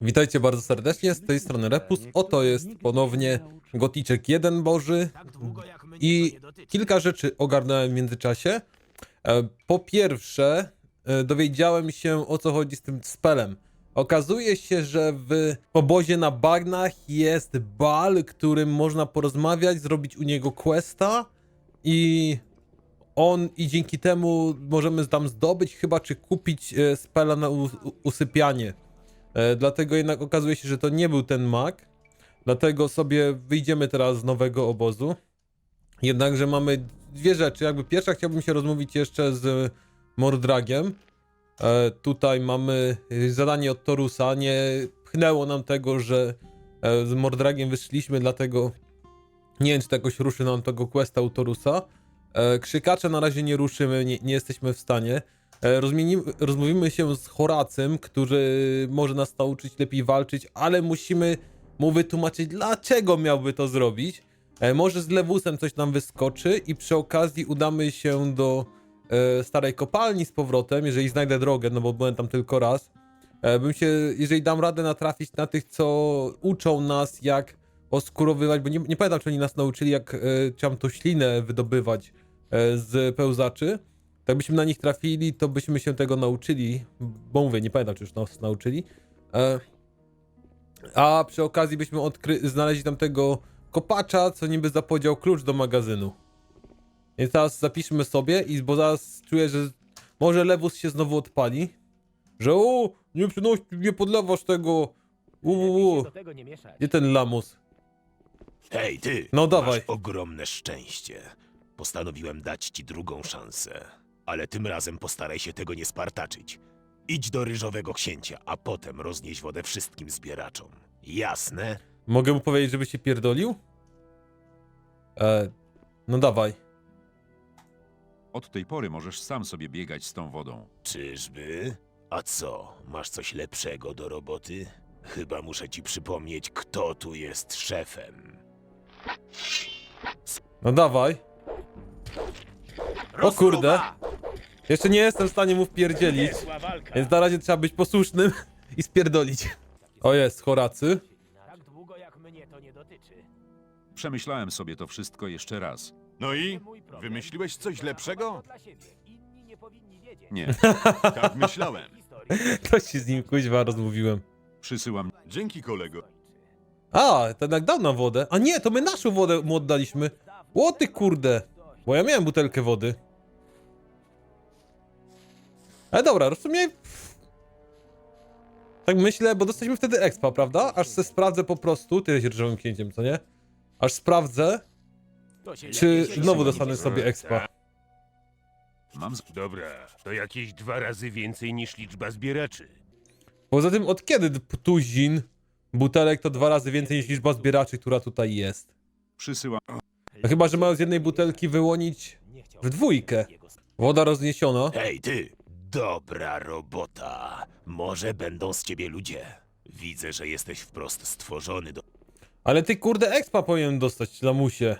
Witajcie bardzo serdecznie, z tej strony Repus. Oto jest ponownie Goticzek 1 Boży i kilka rzeczy ogarnąłem w międzyczasie. E, Po pierwsze, e, dowiedziałem się o co chodzi z tym spelem. Okazuje się, że w obozie na bagnach jest bal, którym można porozmawiać, zrobić u niego questa i on i dzięki temu możemy tam zdobyć chyba czy kupić e, spela na usypianie. E, dlatego jednak okazuje się, że to nie był ten mag. Dlatego sobie wyjdziemy teraz z nowego obozu. Jednakże mamy dwie rzeczy. Jakby pierwsza chciałbym się rozmówić jeszcze z Mordragiem. E, tutaj mamy e, zadanie od Torusa. Nie pchnęło nam tego, że z Mordragiem wyszliśmy, dlatego nie wiem, czy jakoś ruszy nam tego questa u Torusa. E, krzykacze na razie nie ruszymy, nie, nie jesteśmy w stanie. E, rozmówimy się z Horacym, który może nas nauczyć lepiej walczyć, ale musimy mu wytłumaczyć, dlaczego miałby to zrobić. E, Może z Lewusem coś nam wyskoczy i przy okazji udamy się do starej kopalni z powrotem, jeżeli znajdę drogę, no bo byłem tam tylko raz. Bym się, jeżeli dam radę natrafić na tych, co uczą nas, jak oskurowywać, bo nie, nie pamiętam, czy oni nas nauczyli, jak tam to ślinę wydobywać z pełzaczy. Tak byśmy na nich trafili, to byśmy się tego nauczyli, bo mówię, nie pamiętam, czy już nas nauczyli. E, a przy okazji byśmy odkry- znaleźli tam tego kopacza, co niby zapowiedział klucz do magazynu. Więc teraz zapiszmy sobie, i bo zaraz czuję, że może Lewus się znowu odpali. Że o, nie przynoś, nie podlewasz tego. Uuu, gdzie ten lamus? Hej, ty! No dawaj. Masz ogromne szczęście. Postanowiłem dać ci drugą szansę. Ale tym razem postaraj się tego nie spartaczyć. Idź do ryżowego księcia, a potem roznieś wodę wszystkim zbieraczom. Jasne? Mogę mu powiedzieć, żeby się pierdolił? E, no dawaj. Od tej pory możesz sam sobie biegać z tą wodą. Czyżby? A co, masz coś lepszego do roboty? Chyba muszę ci przypomnieć, kto tu jest szefem. No dawaj. O kurde. Jeszcze nie jestem w stanie mu wpierdzielić. Niezła walka. Więc na razie trzeba być posłusznym i spierdolić. O jest, Horacy. Tak długo jak mnie to nie dotyczy. Przemyślałem sobie to wszystko jeszcze raz. No i? Wymyśliłeś coś lepszego? Dla siebie. Inni nie powinni wiedzieć. Nie, Tak myślałem. Historii To się z nim kuźwa rozmówiłem. przysyłam. Dzięki kolego. A, ten jak dał nam wodę. A nie, to my naszą wodę mu oddaliśmy. O ty kurde. Bo ja miałem butelkę wody. Ale dobra, w sumie... Tak myślę, bo dostaliśmy wtedy expa, prawda? Aż se sprawdzę po prostu. Ty jesteś ryżowym księciem, co nie? Aż sprawdzę, się czy się znowu dostanę sobie expa. Mam z... Dobra, to jakieś dwa razy więcej niż liczba zbieraczy. Poza tym, od kiedy tuzin butelek to dwa razy więcej niż liczba zbieraczy, która tutaj jest? Przysyłam. No chyba, że mają z jednej butelki wyłonić w dwójkę. Woda rozniesiona. Hej, ty! Dobra robota. Może będą z ciebie ludzie. Widzę, że jesteś wprost stworzony do Ale ty kurde expa powinien dostać, lamusie.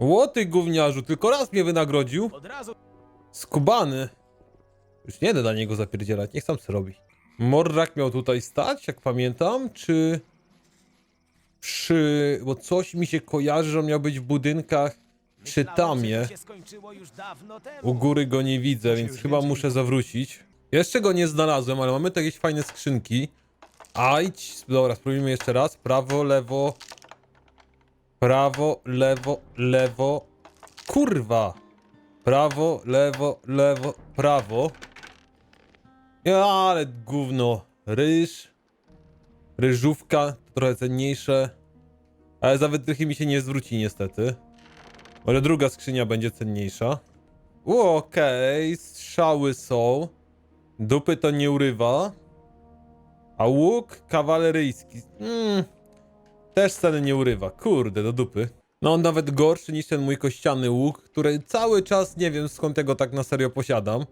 Łoty gówniarzu, tylko raz mnie wynagrodził. Od razu Skubany. Już nie da dla niego zapierdzielać, niech sam co robi. Morrak miał tutaj stać, jak pamiętam, czy... Przy... bo coś mi się kojarzy, że on miał być w budynkach przy tamie. U góry go nie widzę, więc chyba muszę zawrócić. Jeszcze go nie znalazłem, ale mamy tu jakieś fajne skrzynki. Ajdź, dobra, spróbujmy jeszcze raz. Prawo, lewo. Prawo, lewo, lewo. Kurwa! Prawo, lewo, lewo, prawo. Ja, ale gówno. Ryż. Ryżówka, trochę cenniejsze. Ale za wytrychy mi się nie zwróci niestety. Może druga skrzynia będzie cenniejsza. Okej, strzały są. Dupy to nie urywa. A łuk kawaleryjski. Mm, też ceny nie urywa. Kurde, do dupy. No on nawet gorszy niż ten mój kościany łuk, który cały czas nie wiem skąd tego tak na serio posiadam.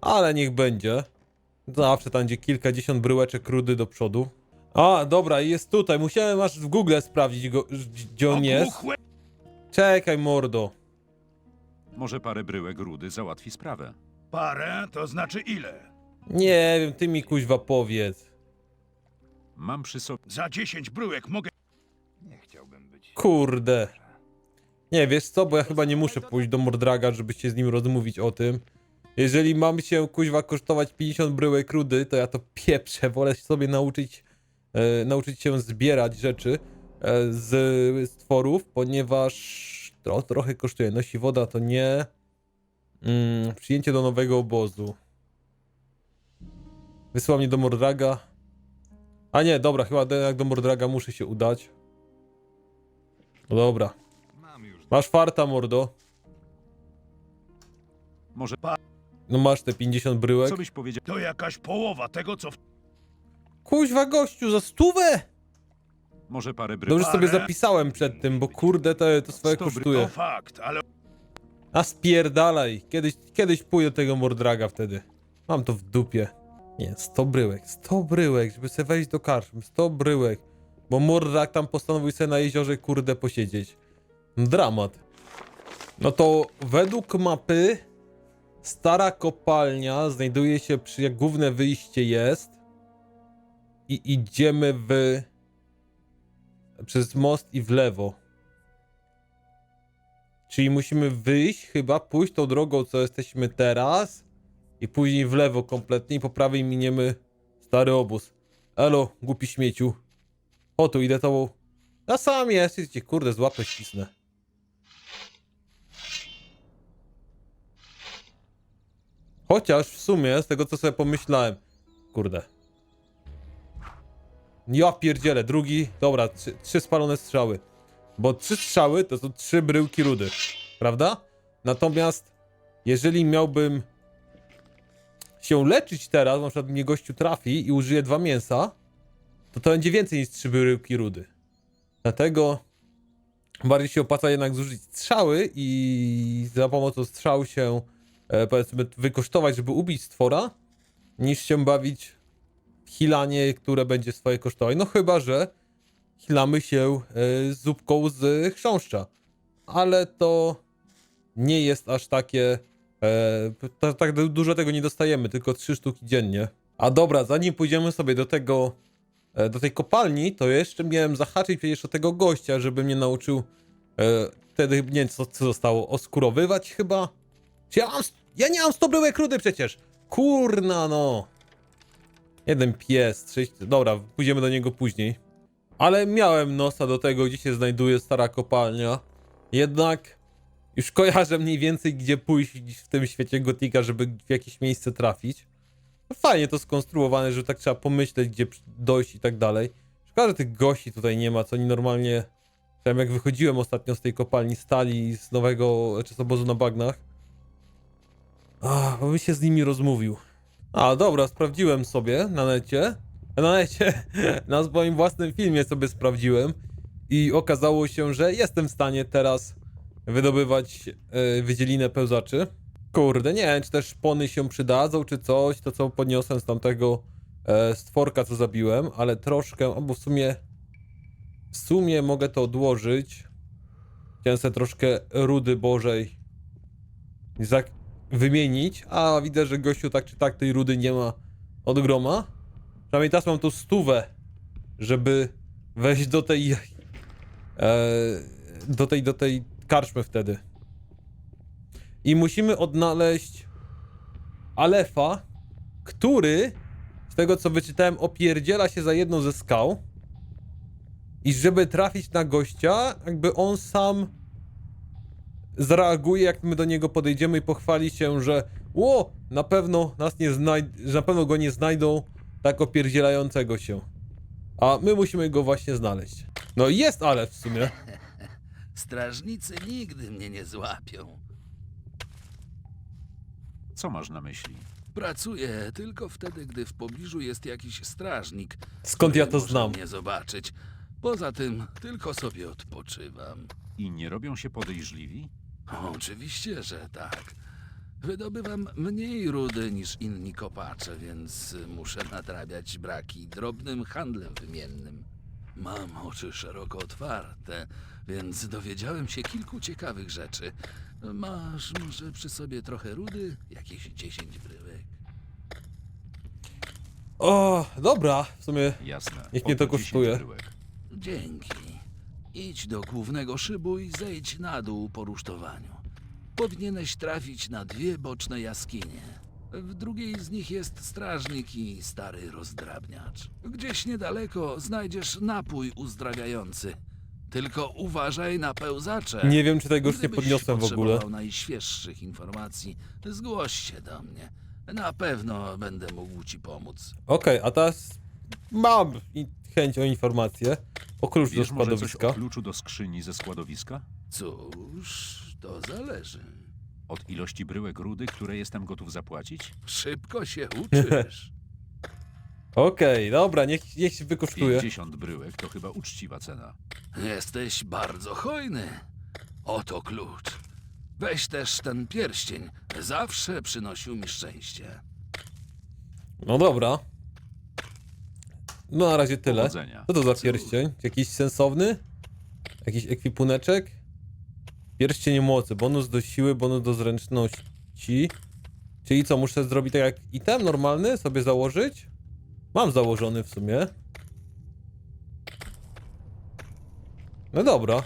Ale niech będzie. Zawsze tam będzie kilkadziesiąt bryłeczek rudy do przodu. A, dobra, jest tutaj. Musiałem aż w Google sprawdzić go, gdzie on jest. Czekaj, mordo. Może parę bryłek rudy załatwi sprawę. Parę to znaczy ile? Nie wiem, ty mi kuźwa powiedz. Mam przy sobie... Za 10 bryłek mogę... Kurde. Nie, wiesz co, bo ja chyba nie muszę pójść do Mordraga, żeby się z nim rozmówić o tym. Jeżeli mam się, kuźwa, kosztować 50 bryłek rudy, to ja to pieprzę. Wolę sobie nauczyć, e, nauczyć się zbierać rzeczy e, z stworów, ponieważ to trochę kosztuje. Nosi woda to nie. Mm, przyjęcie do nowego obozu. Wysyła mnie do Mordraga. A nie, dobra, chyba jak do Mordraga muszę się udać. No dobra. Masz farta, mordo. Może No masz te 50 bryłek. co byś powiedział? To jakaś połowa tego, co... W... Kuźwa gościu, za stówę! Może parę bryłek? Dobrze sobie zapisałem przed tym, bo kurde to, to swoje kosztuje. fakt, ale... A spierdalaj. Kiedyś, kiedyś pójdę tego Mordraga wtedy. Mam to w dupie. Nie, 100 bryłek. 100 bryłek, żeby sobie wejść do karczmy. 100 bryłek. Bo Mordrag tam postanowił sobie na jeziorze kurde posiedzieć. Dramat. No to według mapy stara kopalnia znajduje się przy jak główne wyjście jest i idziemy w przez most i w lewo. Czyli musimy wyjść, chyba pójść tą drogą, co jesteśmy teraz i później w lewo kompletnie i po prawej miniemy stary obóz. Elo, głupi śmieciu. O, tu idę tobą. Ja sam jest, cię kurde, złapę ścisnę. Chociaż w sumie, z tego co sobie pomyślałem, kurde. Ja pierdzielę, drugi, dobra, trzy, trzy spalone strzały. Bo trzy strzały to są trzy bryłki rudy, prawda? Natomiast jeżeli miałbym się leczyć teraz, na przykład mnie gościu trafi i użyje dwa mięsa, to to będzie więcej niż trzy bryłki rudy. Dlatego bardziej się opłaca jednak zużyć strzały i za pomocą strzał się e, powiedzmy wykosztować, żeby ubić stwora, niż się bawić hilanie, które będzie swoje kosztować. No chyba, że hilamy się e, zupką z chrząszcza. Ale to nie jest aż takie. E, ta- tak du- dużo tego nie dostajemy, tylko trzy sztuki dziennie. A dobra, zanim pójdziemy sobie do tego. E, do tej kopalni, to jeszcze miałem zahaczyć przecież o tego gościa, żeby mnie nauczył. Wtedy nie co, co zostało. Oskurowywać chyba? Czy ja mam. Ja nie mam 100 bryłek rudy przecież! Kurna no! Jeden pies, sześć. Dobra, pójdziemy do niego później. Ale miałem nosa do tego, gdzie się znajduje stara kopalnia. Jednak już kojarzę mniej więcej, gdzie pójść w tym świecie gotika, żeby w jakieś miejsce trafić. Fajnie to skonstruowane, że tak trzeba pomyśleć, gdzie dojść i tak dalej. Szkoda, że tych gości tutaj nie ma, co oni normalnie... Tam jak wychodziłem ostatnio z tej kopalni stali z nowego, czy z obozu na bagnach. Ach, bo się z nimi rozmówił. A, dobra, sprawdziłem sobie na necie. Na necie, na swoim własnym filmie sobie sprawdziłem. I okazało się, że jestem w stanie teraz wydobywać e, wydzielinę pełzaczy. Kurde, nie wiem, czy też szpony się przydadzą, czy coś, to co podniosłem z tamtego e, stworka, co zabiłem, ale troszkę, albo w sumie w sumie mogę to odłożyć. Chciałem sobie troszkę rudy bożej wymienić, a widzę, że gościu tak czy tak tej rudy nie ma od groma. Przynajmniej teraz mam tu stówę, żeby wejść do tej e, do tej, do tej karczmy wtedy. I musimy odnaleźć Alefa, który, z tego co wyczytałem, opierdziela się za jedną ze skał. I żeby trafić na gościa, jakby on sam zareaguje, jak my do niego podejdziemy i pochwali się, że o, na pewno nas nie znajdą, na pewno go nie znajdą tak opierdzielającego się. A my musimy go właśnie znaleźć. No i jest Alef w sumie. Strażnicy nigdy mnie nie złapią. Co masz na myśli? Pracuję tylko wtedy, gdy w pobliżu jest jakiś strażnik. Skąd ja który to może znam? mnie zobaczyć. Poza tym tylko sobie odpoczywam. I nie robią się podejrzliwi? Oczywiście, że tak. Wydobywam mniej rudy niż inni kopacze, więc muszę nadrabiać braki drobnym handlem wymiennym. Mam oczy szeroko otwarte, więc dowiedziałem się kilku ciekawych rzeczy. Masz może przy sobie trochę rudy? Jakieś 10 bryłek. O, dobra, w sumie Jasne. Niech mnie to Oto 10 kosztuje. bryłek. Dzięki. Idź do głównego szybu i zejdź na dół po rusztowaniu. Powinieneś trafić na dwie boczne jaskinie. W drugiej z nich jest strażnik i stary rozdrabniacz. Gdzieś niedaleko znajdziesz napój uzdrawiający. Tylko uważaj na pełzacze. nie wiem, czy tego już nie Gdybyś podniosłem w ogóle. potrzebował najświeższych informacji, zgłoś się do mnie. Na pewno będę mógł ci pomóc. Okej, a teraz mam i- chęć o informację. O klucz do Wiesz może coś składowiska. o kluczu do skrzyni ze składowiska? Cóż, to zależy. Od ilości bryłek rudy, które jestem gotów zapłacić? Szybko się uczysz. Okej, dobra, niech, niech się wykosztuje. 50 bryłek to chyba uczciwa cena. Jesteś bardzo hojny. Oto klucz. Weź też ten pierścień. Zawsze przynosił mi szczęście. No dobra. No na razie tyle. Powodzenia. Co to za pierścień? Jakiś sensowny? Jakiś ekwipuneczek? Pierścień mocy, bonus do siły, bonus do zręczności. Czyli co, muszę zrobić tak jak item normalny? Sobie założyć? Mam założony w sumie. No dobra.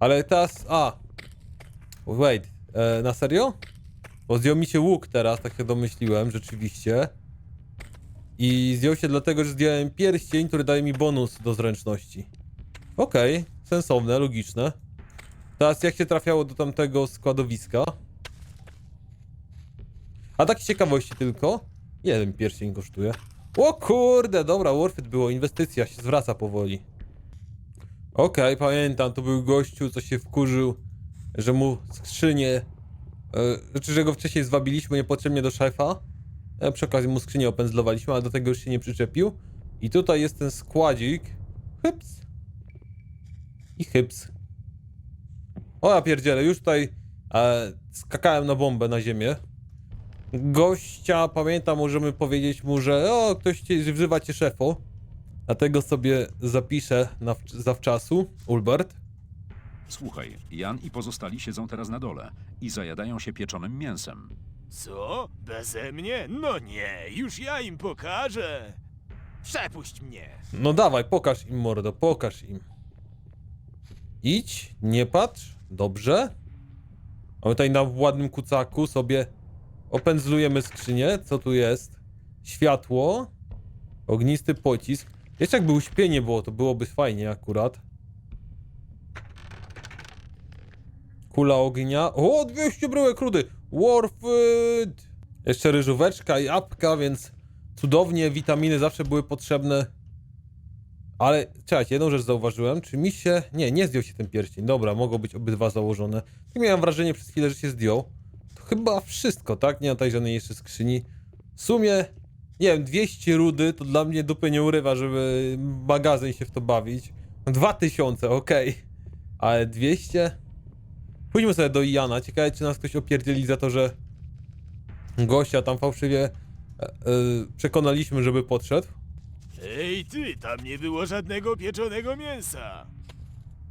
Ale teraz... A. Wait. E, na serio? Bo zdjął mi się łuk teraz, tak się domyśliłem, rzeczywiście. I zdjął się dlatego, że zdjąłem pierścień, który daje mi bonus do zręczności. Okej, sensowne, logiczne. Teraz jak się trafiało do tamtego składowiska? A tak z ciekawości tylko. Ile ten pierścień kosztuje? O kurde, dobra, worth it było, inwestycja się zwraca powoli. Okej, pamiętam, to był gościu, co się wkurzył, że mu skrzynię... E, znaczy, że go wcześniej zwabiliśmy niepotrzebnie do szefa. E, Przy okazji mu skrzynię opędzlowaliśmy, ale do tego już się nie przyczepił. I tutaj jest ten składzik. Hyps. I hyps. O ja pierdzielę, już tutaj e, skakałem na bombę na ziemię. Gościa, pamiętam, możemy powiedzieć mu, że o, ktoś cię, wzywa cię szefo. Dlatego sobie zapiszę na, zawczasu, Ulbert. Słuchaj, Jan i pozostali siedzą teraz na dole i zajadają się pieczonym mięsem. Co? Beze mnie? No nie, już ja im pokażę. Przepuść mnie. No dawaj, pokaż im mordo, pokaż im. Idź, nie patrz, dobrze. A my tutaj na ładnym kucaku sobie opędzlujemy skrzynię. Co tu jest? Światło. Ognisty pocisk. Jeszcze jakby uśpienie było, to byłoby fajnie akurat. Kula ognia. O, 200 bryłek rudy. Warfit. Jeszcze ryżóweczka i apka, więc cudownie. Witaminy zawsze były potrzebne. Ale czekajcie, jedną rzecz zauważyłem. Czy mi się... Nie, nie zdjął się ten pierścień. Dobra, mogą być obydwa założone. Tak miałem wrażenie przez chwilę, że się zdjął. To chyba wszystko, tak? Nie ma tutaj żadnej jeszcze skrzyni. W sumie, nie wiem, 200 rudy to dla mnie dupy nie urywa, żeby magazyn się w to bawić. 2000, okej. Ale 200? Pójdźmy sobie do Iana. Ciekawe, czy nas ktoś opierdzieli za to, że gościa tam fałszywie e, e, przekonaliśmy, żeby podszedł. Ej ty, tam nie było żadnego pieczonego mięsa.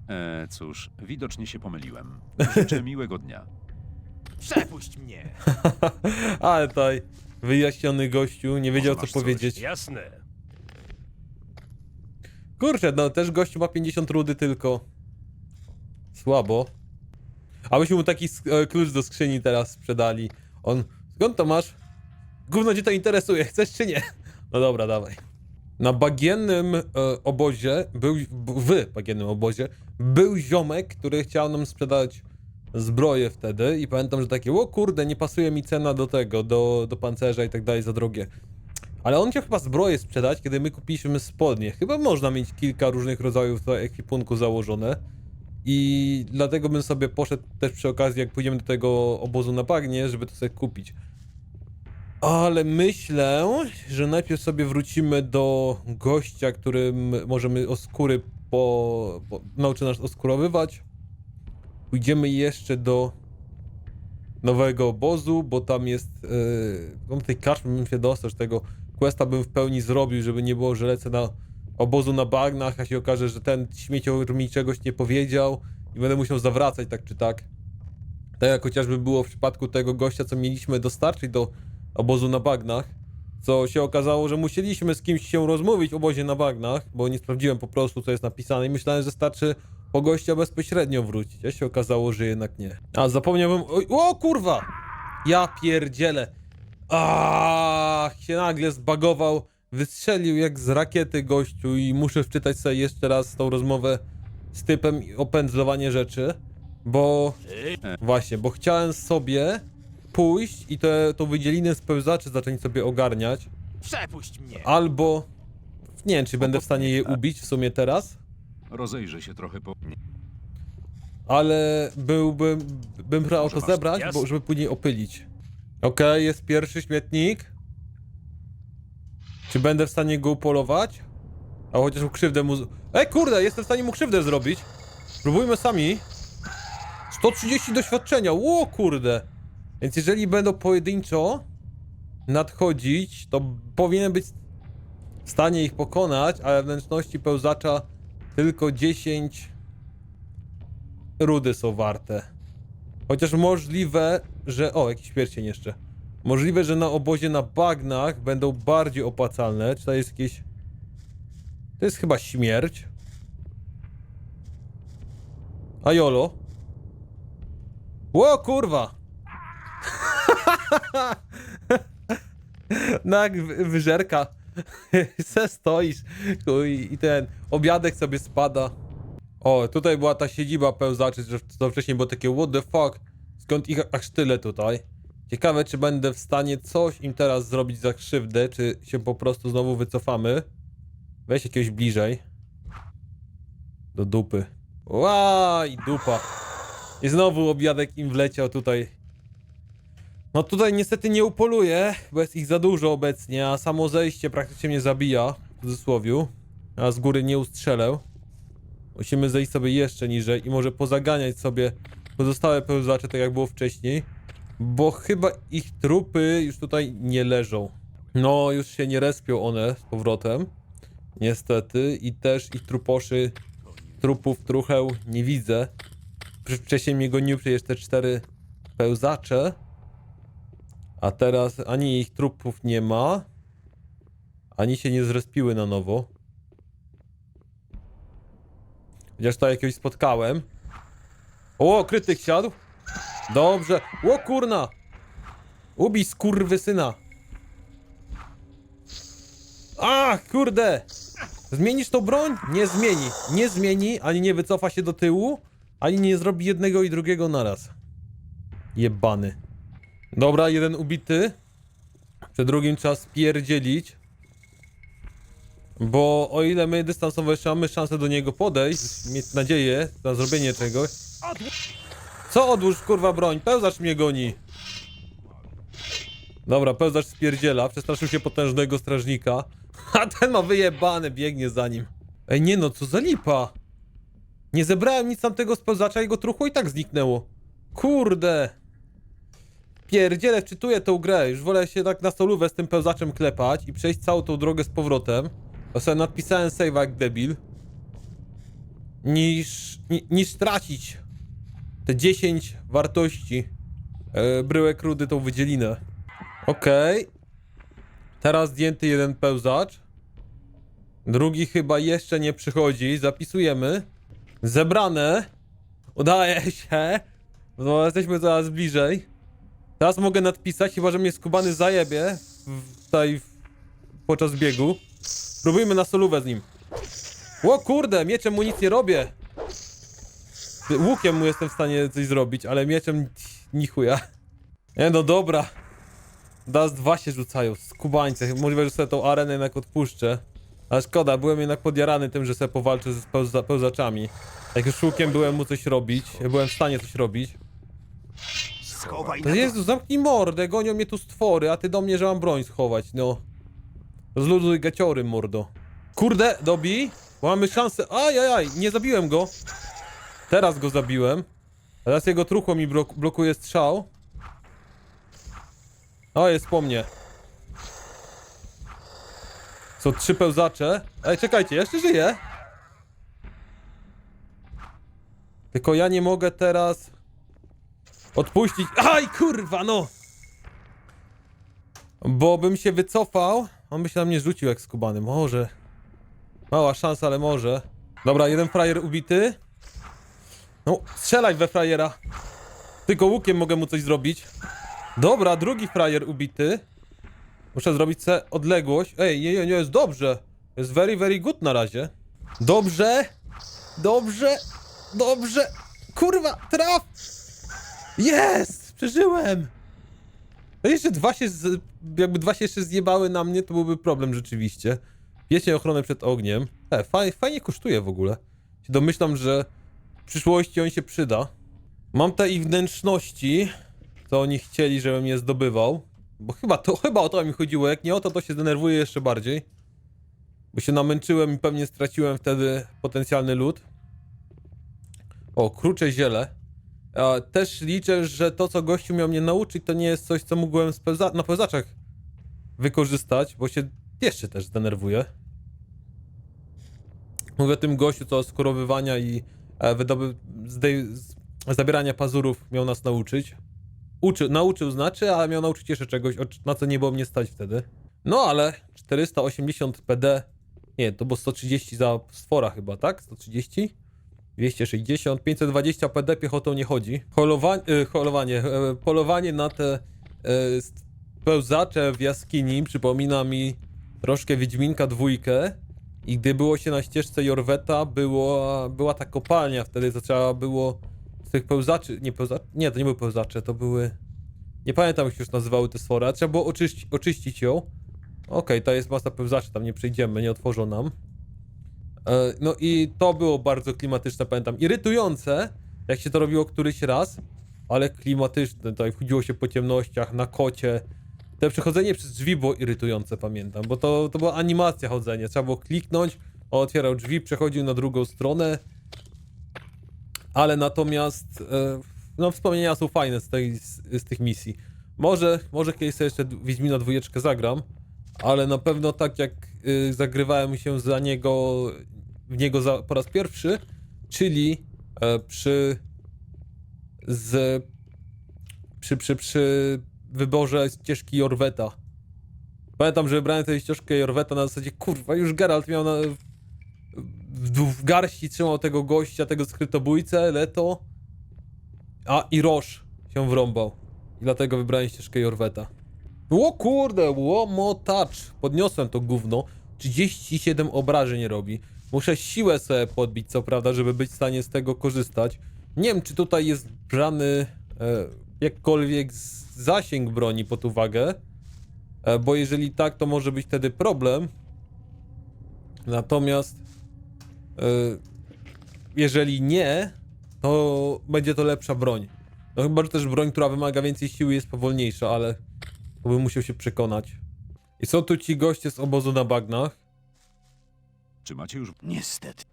E, cóż, widocznie się pomyliłem. Życzę miłego dnia. Przepuść mnie. Ale tutaj wyjaśniony gościu, nie wiedział co masz coś? powiedzieć. Jasne. Kurczę, no też gościu ma 50 rudy tylko. Słabo. A myśmy mu taki e, klucz do skrzyni teraz sprzedali. On, skąd to masz? Gówno cię to interesuje, chcesz czy nie? No dobra, dawaj. Na bagiennym e, obozie, był, w bagiennym obozie, był ziomek, który chciał nam sprzedać zbroję wtedy i pamiętam, że takie, o kurde, nie pasuje mi cena do tego, do, do pancerza i tak dalej, za drogie. Ale on chciał chyba zbroję sprzedać, kiedy my kupiliśmy spodnie. Chyba można mieć kilka różnych rodzajów tego ekwipunku założone. I dlatego bym sobie poszedł też przy okazji, jak pójdziemy do tego obozu na bagnie, żeby to sobie kupić. Ale myślę, że najpierw sobie wrócimy do gościa, którym możemy oskóry po... po nauczy nas oskurowywać. Pójdziemy jeszcze do nowego obozu, bo tam jest... Yy, do tej karczmy bym się dostał, tego questa bym w pełni zrobił, żeby nie było, że lecę na obozu na bagnach, a się okaże, że ten śmiecior mi czegoś nie powiedział i będę musiał zawracać tak czy tak. Tak jak chociażby było w przypadku tego gościa, co mieliśmy dostarczyć do obozu na bagnach. co się okazało, że musieliśmy z kimś się rozmówić w obozie na bagnach, bo nie sprawdziłem po prostu, co jest napisane i myślałem, że starczy po gościa bezpośrednio wrócić, a się okazało, że jednak nie. A, zapomniałem... O kurwa! Ja pierdzielę. Ach, się nagle zbagował, wystrzelił jak z rakiety gościu i muszę wczytać sobie jeszcze raz tą rozmowę z typem i opędzlowanie rzeczy, bo właśnie, bo chciałem sobie pójść i te, tą wydzielinę spełzaczy zacząć sobie ogarniać, Przepuść mnie! albo nie wiem, czy będę w stanie je ubić w sumie teraz, Rozejrzę się trochę po... ale byłbym, bym chciał to zebrać, bo żeby później opylić. Okej, jest pierwszy śmietnik. Czy będę w stanie go upolować? A chociaż mu krzywdę mu... Ej, kurde, jestem w stanie mu krzywdę zrobić. Spróbujmy sami. 130 doświadczenia, ło kurde. Więc jeżeli będą pojedynczo nadchodzić, to powinien być w stanie ich pokonać, ale wnętrzności pełzacza tylko 10 rudy są warte. Chociaż możliwe, że... O, jakiś pierścień jeszcze. Możliwe, że na obozie na bagnach będą bardziej opłacalne. Czy to jest jakieś... To jest chyba śmierć. A jolo? Ło, kurwa! Wy- wyżerka. Se stoisz i ten obiadek sobie spada. O, tutaj była ta siedziba pełzaczy, to wcześniej było takie what the fuck, skąd ich aż tyle tutaj. Ciekawe, czy będę w stanie coś im teraz zrobić za krzywdę, czy się po prostu znowu wycofamy. Weź jakiegoś bliżej. Do dupy. Ła i dupa. I znowu obiadek im wleciał tutaj. No tutaj niestety nie upoluję, bo jest ich za dużo obecnie, a samo zejście praktycznie mnie zabija, w cudzysłowiu. A z góry nie ustrzelę. Musimy zejść sobie jeszcze niżej i może pozaganiać sobie pozostałe pełzacze, tak jak było wcześniej. Bo chyba ich trupy już tutaj nie leżą. No, już się nie respią one z powrotem. Niestety. I też ich truposzy, trupów, trucheł nie widzę. Wcz- Wcześniej mnie goniły przecież te cztery pełzacze. A teraz ani ich trupów nie ma, ani się nie zrespiły na nowo. Chociaż to jakiegoś spotkałem. O, krytyk siadł. Dobrze. O kurna! Ubij skurwysyna. A, kurde! Zmienisz tą broń? Nie zmieni. Nie zmieni, ani nie wycofa się do tyłu, ani nie zrobi jednego i drugiego naraz. Jebany. Dobra, jeden ubity. Przed drugim trzeba spierdzielić. Bo o ile my dystansowo mamy szansę do niego podejść, mieć nadzieję na zrobienie czegoś. Co odłóż kurwa broń? Pełzacz mnie goni. Dobra, pełzacz spierdziela, przestraszył się potężnego strażnika. A ten ma wyjebane, biegnie za nim. Ej, nie no, co za lipa. Nie zebrałem nic tamtego z pełzacza, jego truchło i tak zniknęło. Kurde. Pierdzielę, wczytuję tą grę. Już wolę się tak na solówę z tym pełzaczem klepać i przejść całą tą drogę z powrotem. Bo sobie nadpisałem save jak debil. Niż, ni, niż tracić te 10 wartości e, bryłek rudy tą wydzielinę. Okej. Teraz zdjęty jeden pełzacz. Drugi chyba jeszcze nie przychodzi. Zapisujemy. Zebrane. Udaje się. No, jesteśmy coraz bliżej. Teraz mogę nadpisać, chyba że mnie skubany zajebie w, tutaj w, podczas biegu. Próbujmy na solówę z nim. O kurde, mieczem mu nic nie robię. Łukiem mu jestem w stanie coś zrobić, ale mieczem ni chuja. Nie no dobra. Das dwa się rzucają, skubańce. Możliwe, że sobie tą arenę jednak odpuszczę. Ale szkoda, byłem jednak podjarany tym, że sobie powalczę z pełza pełzaczami. Jak już łukiem byłem mu coś robić, byłem w stanie coś robić. Schowaj To Jezu, zamknij mordę, gonią mnie tu stwory, a ty do mnie, że mam broń schować, no. Zluduj gaciory, mordo. Kurde, dobi. Bo mamy szansę. Ajajaj, nie zabiłem go. Teraz go zabiłem. Teraz jego truchło mi blok blokuje strzał. O, jest po mnie. Są trzy pełzacze. Ej, czekajcie, jeszcze żyję. Tylko ja nie mogę teraz odpuścić. Aj, kurwa, no! Bo bym się wycofał, on by się na mnie rzucił jak skubany. Może. Mała szansa, ale może. Dobra, jeden frajer ubity. No, strzelaj we frajera. Tylko łukiem mogę mu coś zrobić. Dobra, drugi frajer ubity. Muszę zrobić sobie odległość. Ej, nie, nie, jest dobrze. Jest very, very good na razie. Dobrze. Dobrze. Dobrze. Kurwa, traf. Jest! Przeżyłem! No jeszcze dwa się, z, jakby dwa się jeszcze zjebały na mnie, to byłby problem rzeczywiście. Wiecie ochronę przed ogniem. E, fajnie, kosztuje w ogóle. Domyślam, że w przyszłości on się przyda. Mam te ich wnętrzności, co oni chcieli, żebym je zdobywał. Bo chyba to, chyba o to mi chodziło. Jak nie o to, to się denerwuję jeszcze bardziej. Bo się namęczyłem i pewnie straciłem wtedy potencjalny lód. O, krucze ziele. Też liczę, że to, co gościu miał mnie nauczyć, to nie jest coś, co mógłbym na pełzaczach wykorzystać, bo się jeszcze też zdenerwuję. Mówię o tym gościu, co skorowywania i wydoby- zdej- zabierania pazurów miał nas nauczyć. Uczy, nauczył znaczy, ale miał nauczyć jeszcze czegoś, na co nie było mnie stać wtedy. No ale 480 PD, nie, to było 130 za stwora chyba, tak? 130? 260, 520 PD piechotą nie chodzi. Y, holowanie, e, polowanie na te e, pełzacze w jaskini przypomina mi troszkę Wiedźminka dwójkę. I gdy było się na ścieżce Jorweta, było, była ta kopalnia, wtedy to trzeba było z tych pełzaczy, nie pełzaczy, nie, to nie były pełzacze, to były, nie pamiętam jak się już nazywały te stwora, trzeba było oczyści, oczyścić ją. Okej, to jest masa pełzaczy, tam nie przejdziemy, nie otworzą nam. E, No i to było bardzo klimatyczne, pamiętam. Irytujące, jak się to robiło któryś raz, ale klimatyczne. Tutaj wchodziło się po ciemnościach, na kocie. To przechodzenie przez drzwi było irytujące, pamiętam, bo to, to była animacja chodzenia. Trzeba było kliknąć, on otwierał drzwi, przechodził na drugą stronę. Ale natomiast, e, no wspomnienia są fajne z, tej, z, z tych misji. Może, może kiedyś sobie jeszcze Wiedźmina dwójeczkę zagram, ale na pewno tak jak y, zagrywałem się za niego, w niego za, po raz pierwszy, czyli e, przy z przy, przy, przy wyborze ścieżki Jorweta. Pamiętam, że wybrałem tę ścieżkę Jorweta na zasadzie, kurwa, już Geralt miał na, w, w garści trzymał tego gościa, tego skrytobójcę, Leto, a i Roż się wrąbał. I dlatego wybrałem ścieżkę Jorweta. O kurde, łomotacz. Podniosłem to gówno. 37 obrażeń robi. Muszę siłę sobie podbić, co prawda, żeby być w stanie z tego korzystać. Nie wiem, czy tutaj jest brany e, jakkolwiek zasięg broni pod uwagę. E, bo jeżeli tak, to może być wtedy problem. Natomiast e, jeżeli nie, to będzie to lepsza broń. No chyba, że też broń, która wymaga więcej siły jest powolniejsza, ale to bym musiał się przekonać. I są tu ci goście z obozu na bagnach, Czy macie już Niestety.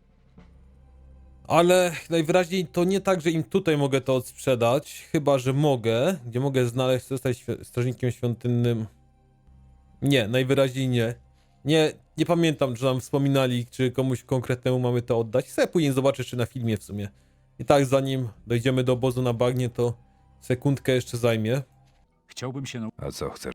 Ale najwyraźniej to nie tak, że im tutaj mogę to odsprzedać, chyba, że mogę, gdzie mogę znaleźć, zostać strażnikiem świątynnym. Nie, najwyraźniej nie. Nie, nie pamiętam, czy nam wspominali, czy komuś konkretnemu mamy to oddać. Chcę później zobaczyć, czy na filmie w sumie. I tak, zanim dojdziemy do obozu na bagnie, to sekundkę jeszcze zajmie. Chciałbym się nauczyć, A co chcesz?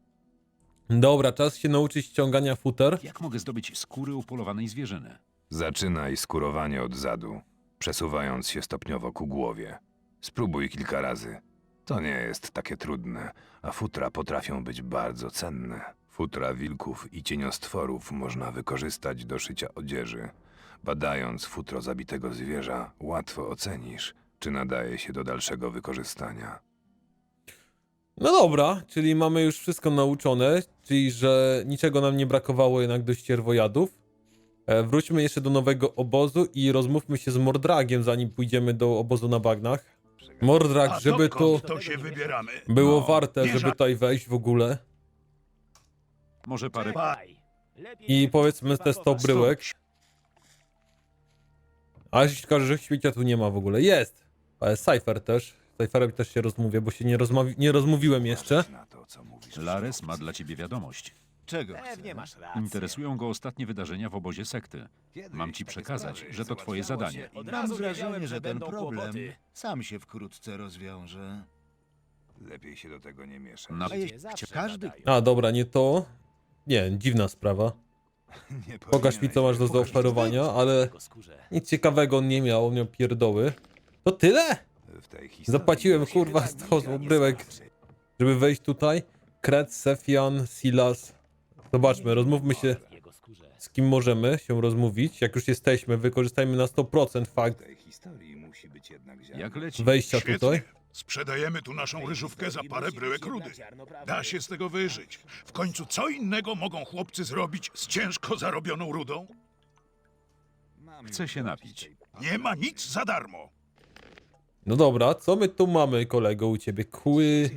Dobra, czas się nauczyć ściągania futer. jak mogę zdobyć skóry upolowanej zwierzyny. Zaczynaj skurowanie od zadu, przesuwając się stopniowo ku głowie. Spróbuj kilka razy. To nie jest takie trudne, a futra potrafią być bardzo cenne. Futra wilków i cieniostworów można wykorzystać do szycia odzieży. Badając futro zabitego zwierza, łatwo ocenisz, czy nadaje się do dalszego wykorzystania. No dobra, czyli mamy już wszystko nauczone, czyli że niczego nam nie brakowało jednak do ścierwojadów. E, wróćmy jeszcze do nowego obozu i rozmówmy się z Mordragiem, zanim pójdziemy do obozu na bagnach. Mordrak, A żeby to to się wybieramy? było No, warte, nie żeby tutaj wejść w ogóle. Może parę I powiedzmy te 100 bryłek. A jeśli każe, że świecia tu nie ma w ogóle. Jest! Ale Cypher też. Z Cypherem też się rozmówię, bo się nie, rozmawi- nie rozmówiłem jeszcze. Na to, co mówisz. Lares ma dla ciebie wiadomość. Czego Pewnie masz rację. Interesują go ostatnie wydarzenia w obozie sekty. Mam ci przekazać, że to twoje zadanie. Od Mam razu wrażenie, wiedziałem, że ten będą problem kłopoty. sam się wkrótce rozwiąże. Lepiej się do tego nie mieszać. Na... Każdy A, dobra, nie to. Nie, dziwna sprawa. Nie Pokaż mi, co masz do powinieneś zaoferowania, ale nic ciekawego on nie miał, on miał pierdoły. To tyle? W tej historii Zapłaciłem, kurwa, być 100 jednak bryłek. Żeby wejść tutaj. Kret, Sefian, Silas. Zobaczmy, rozmówmy się z kim możemy się rozmówić. Jak już jesteśmy, wykorzystajmy na 100% W fakt tej historii musi być jednak ziarno. Jak leci? wejścia tutaj. Sprzedajemy tu naszą ryżówkę za parę bryłek rudy. Da się z tego wyżyć. W końcu co innego mogą chłopcy zrobić z ciężko zarobioną rudą? Chce się napić. Nie ma nic za darmo. No dobra, co my tu mamy, kolego, u ciebie? Kły.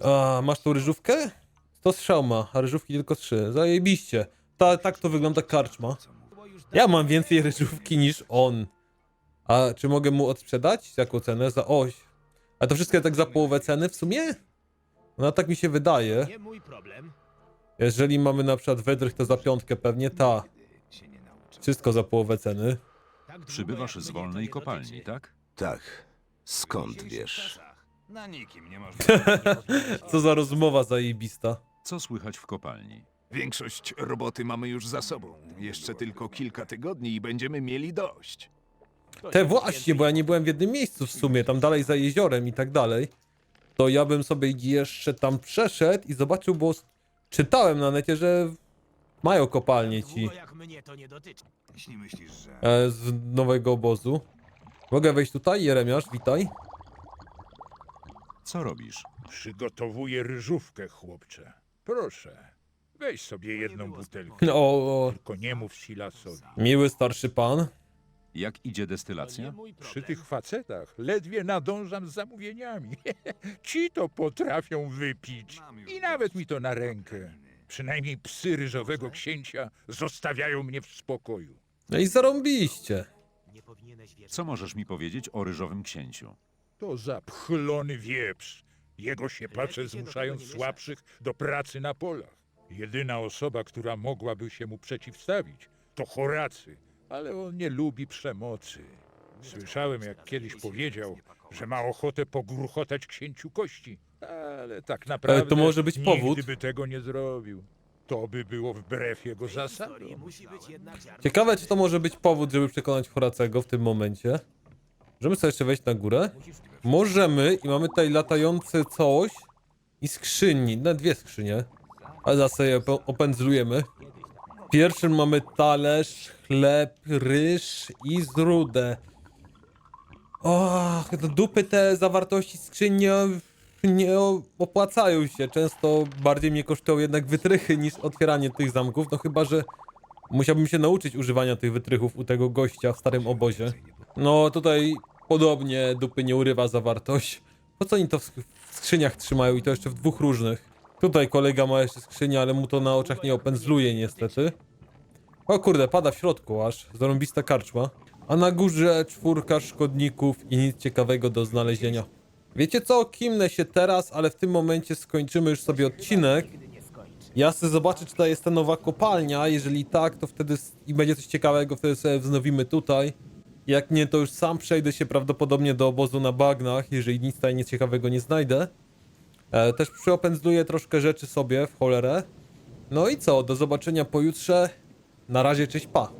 A, masz tą ryżówkę? 100 strzał ma, a ryżówki tylko 3. Zajebiście. Ta, tak to wygląda karczma. Ja mam więcej ryżówki niż on. A czy mogę mu odsprzedać? Za jaką cenę? Za oś. A to wszystko tak za połowę ceny w sumie? No tak mi się wydaje. Jeżeli mamy na przykład wydrych, to za piątkę pewnie ta. Wszystko za połowę ceny. Przybywasz z wolnej kopalni, tak? Tak. Skąd wiesz? Na nikim nie masz. Co za rozmowa zajebista. Co słychać w kopalni? Większość roboty mamy już za sobą. Jeszcze tylko kilka tygodni i będziemy mieli dość. Te właśnie, bo ja nie byłem w jednym miejscu w sumie, tam dalej za jeziorem i tak dalej. To ja bym sobie jeszcze tam przeszedł i zobaczył, bo s- czytałem na necie, że mają kopalnie ci długo, jak mnie to nie dotyczy. Jeśli myślisz, że... e, z nowego obozu. Mogę wejść tutaj? Jeremiasz, witaj. Co robisz? Przygotowuję ryżówkę, chłopcze. Proszę, weź sobie jedną butelkę. O, o, Tylko nie mów Silasowi. miły starszy pan. Jak idzie destylacja? Przy tych facetach ledwie nadążam z zamówieniami. Ci to potrafią wypić. I nawet mi to na rękę. Przynajmniej psy ryżowego księcia zostawiają mnie w spokoju. No i zarąbiście. Co możesz mi powiedzieć o ryżowym księciu? To zapchlony wieprz. Jego siepacze zmuszają słabszych do pracy na polach. Jedyna osoba, która mogłaby się mu przeciwstawić, to Horacy, ale on nie lubi przemocy. Słyszałem, jak kiedyś powiedział, że ma ochotę pogruchotać księciu kości, ale tak naprawdę to może być powód? nigdy by tego nie zrobił. To by było wbrew jego zasadom. Ciekawe, czy to może być powód, żeby przekonać Horacego w tym momencie. Możemy sobie jeszcze wejść na górę? Możemy i mamy tutaj latające coś i skrzyni, na dwie skrzynie. Ale zaraz ope- opędzlujemy. Pierwszym mamy talerz, chleb, ryż i zrudę. Och, to dupy te zawartości skrzyń nie, nie opłacają się. Często bardziej mnie kosztują jednak wytrychy niż otwieranie tych zamków. No chyba, że musiałbym się nauczyć używania tych wytrychów u tego gościa w starym obozie. No tutaj podobnie dupy nie urywa zawartość. Po co oni to w sk- w skrzyniach trzymają i to jeszcze w dwóch różnych? Tutaj kolega ma jeszcze skrzynię, ale mu to na oczach nie opędzluje niestety. O kurde, pada w środku aż. Zarąbista karczma. A na górze czwórka szkodników i nic ciekawego do znalezienia. Wiecie co? Kimnę się teraz, ale w tym momencie skończymy już sobie odcinek. Ja chcę zobaczyć, czy to jest ta nowa kopalnia. Jeżeli tak, to wtedy i będzie coś ciekawego, wtedy sobie wznowimy tutaj. Jak nie, to już sam przejdę się prawdopodobnie do obozu na bagnach, jeżeli nic tutaj nieciekawego nie znajdę. E, też przyopędzluję troszkę rzeczy sobie w cholerę. No i co? Do zobaczenia pojutrze. Na razie, cześć, pa.